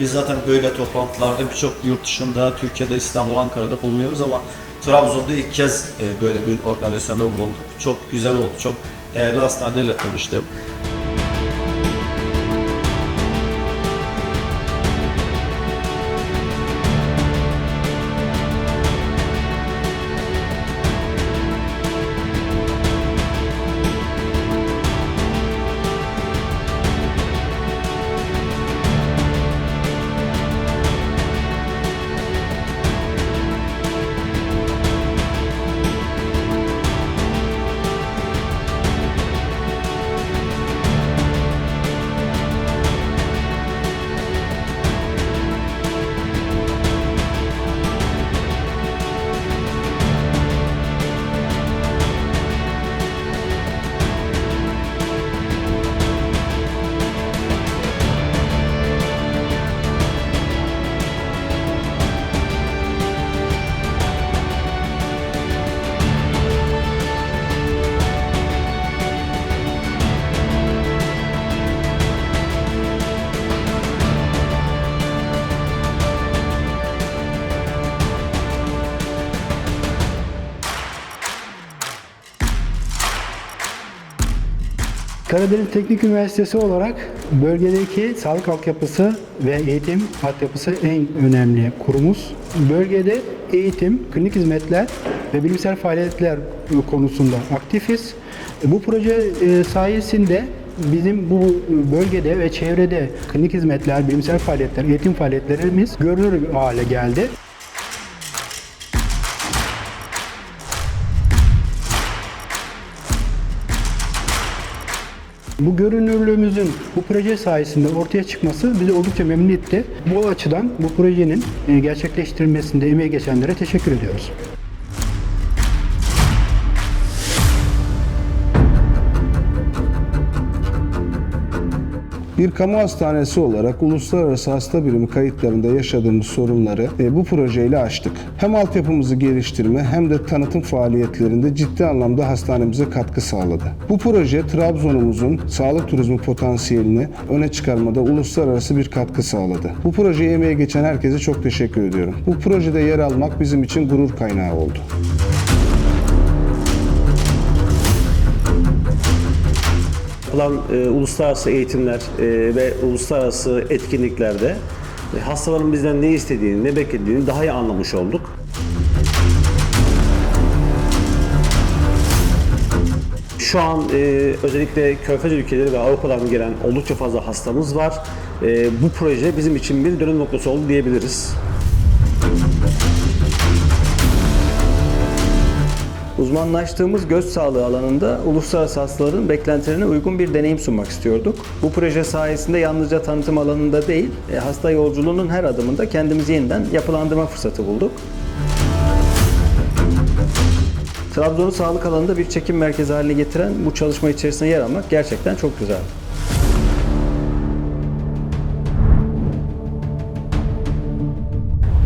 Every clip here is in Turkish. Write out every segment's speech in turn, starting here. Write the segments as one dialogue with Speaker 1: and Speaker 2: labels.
Speaker 1: Biz zaten böyle toplantılarda birçok yurt dışında, Türkiye'de, İstanbul, Ankara'da bulunuyoruz ama Trabzon'da ilk kez e, böyle bir organizasyonda bulunduk. Çok güzel oldu, çok değerli hastanelerle tanıştım.
Speaker 2: Karadeniz Teknik Üniversitesi olarak bölgedeki sağlık altyapısı ve eğitim altyapısı en önemli kurumuz. Bölgede eğitim, klinik hizmetler ve bilimsel faaliyetler konusunda aktifiz. Bu proje e, sayesinde bizim bu bölgede ve çevrede klinik hizmetler, bilimsel faaliyetler, eğitim faaliyetlerimiz görünür hale geldi. Bu görünürlüğümüzün bu proje sayesinde ortaya çıkması bizi oldukça memnun etti. Bu açıdan bu projenin e, gerçekleştirilmesinde emeği geçenlere teşekkür ediyoruz.
Speaker 3: Bir kamu hastanesi olarak uluslararası hasta birimi kayıtlarında yaşadığımız sorunları e, bu projeyle aştık. Hem altyapımızı geliştirme hem de tanıtım faaliyetlerinde ciddi anlamda hastanemize katkı sağladı. Bu proje Trabzon'umuzun sağlık turizmi potansiyelini öne çıkarmada uluslararası bir katkı sağladı. Bu projeye emeği geçen herkese çok teşekkür ediyorum. Bu projede yer almak bizim için gurur kaynağı oldu.
Speaker 4: Yapılan e, uluslararası eğitimler e, ve uluslararası etkinliklerde e, hastaların bizden ne istediğini, ne beklediğini daha iyi anlamış olduk. Şu an e, özellikle Körfez ülkeleri ve Avrupa'dan gelen oldukça fazla hastamız var. E, bu proje bizim için bir dönüm noktası oldu diyebiliriz.
Speaker 5: Uzmanlaştığımız göz sağlığı alanında uluslararası hastaların beklentilerine uygun bir deneyim sunmak istiyorduk. Bu proje sayesinde yalnızca tanıtım alanında değil, e, hasta yolculuğunun her adımında kendimizi yeniden yapılandırma fırsatı bulduk. Trabzon'u sağlık alanında bir çekim merkezi haline getiren bu çalışma içerisinde yer almak gerçekten çok güzel.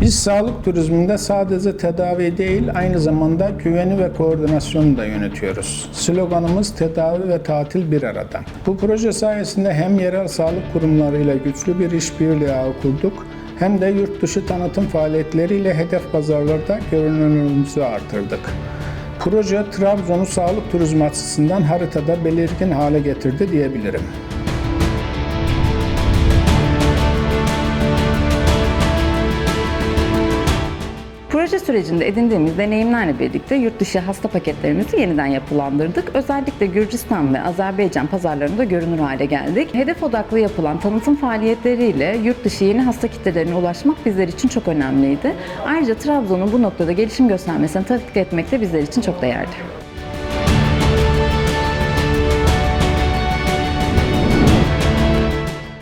Speaker 6: Biz sağlık turizminde sadece tedavi değil, aynı zamanda güveni ve koordinasyonu da yönetiyoruz. Sloganımız tedavi ve tatil bir arada. Bu proje sayesinde hem yerel sağlık kurumlarıyla güçlü bir işbirliği ağı kurduk, hem de yurt dışı tanıtım faaliyetleriyle hedef pazarlarda görünürlüğümüzü artırdık. Proje Trabzon'u sağlık turizmi açısından haritada belirgin hale getirdi diyebilirim.
Speaker 7: Proje sürecinde edindiğimiz deneyimlerle birlikte yurt dışı hasta paketlerimizi yeniden yapılandırdık. Özellikle Gürcistan ve Azerbaycan pazarlarında görünür hale geldik. Hedef odaklı yapılan tanıtım faaliyetleriyle yurt dışı yeni hasta kitlelerine ulaşmak bizler için çok önemliydi. Ayrıca Trabzon'un bu noktada gelişim göstermesini takip etmek de bizler için çok değerli.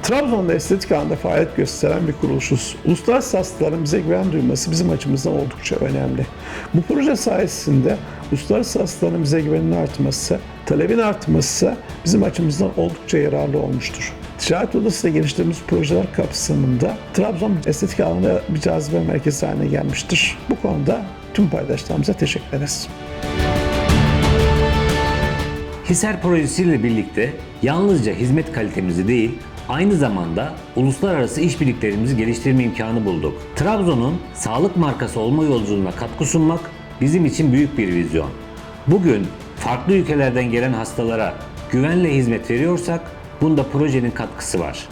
Speaker 8: Trabzon'da estetik alanda faaliyet gösteren bir kuruluşuz. Uluslararası hastaların bize güven duyması bizim açımızdan oldukça önemli. Bu proje sayesinde uluslararası hastaların bize güvenin artması, talebin artması bizim açımızdan oldukça yararlı olmuştur. Ticaret Odası'yla geliştirdiğimiz projeler kapsamında Trabzon estetik alanda bir cazibe merkezi haline gelmiştir. Bu konuda tüm paydaşlarımıza teşekkür ederiz.
Speaker 9: Hisar projesiyle birlikte yalnızca hizmet kalitemizi değil, Aynı zamanda uluslararası işbirliklerimizi geliştirme imkanı bulduk. Trabzon'un sağlık markası olma yolculuğuna katkı sunmak bizim için büyük bir vizyon. Bugün farklı ülkelerden gelen hastalara güvenle hizmet veriyorsak bunda projenin katkısı var.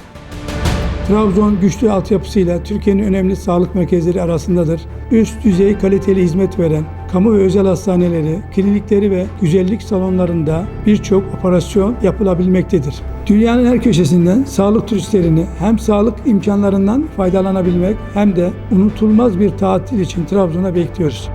Speaker 10: Trabzon güçlü altyapısıyla Türkiye'nin önemli sağlık merkezleri arasındadır. Üst düzey kaliteli hizmet veren kamu ve özel hastaneleri, klinikleri ve güzellik salonlarında birçok operasyon yapılabilmektedir. Dünyanın her köşesinden sağlık turistlerini hem sağlık imkanlarından faydalanabilmek hem de unutulmaz bir tatil için Trabzon'a bekliyoruz.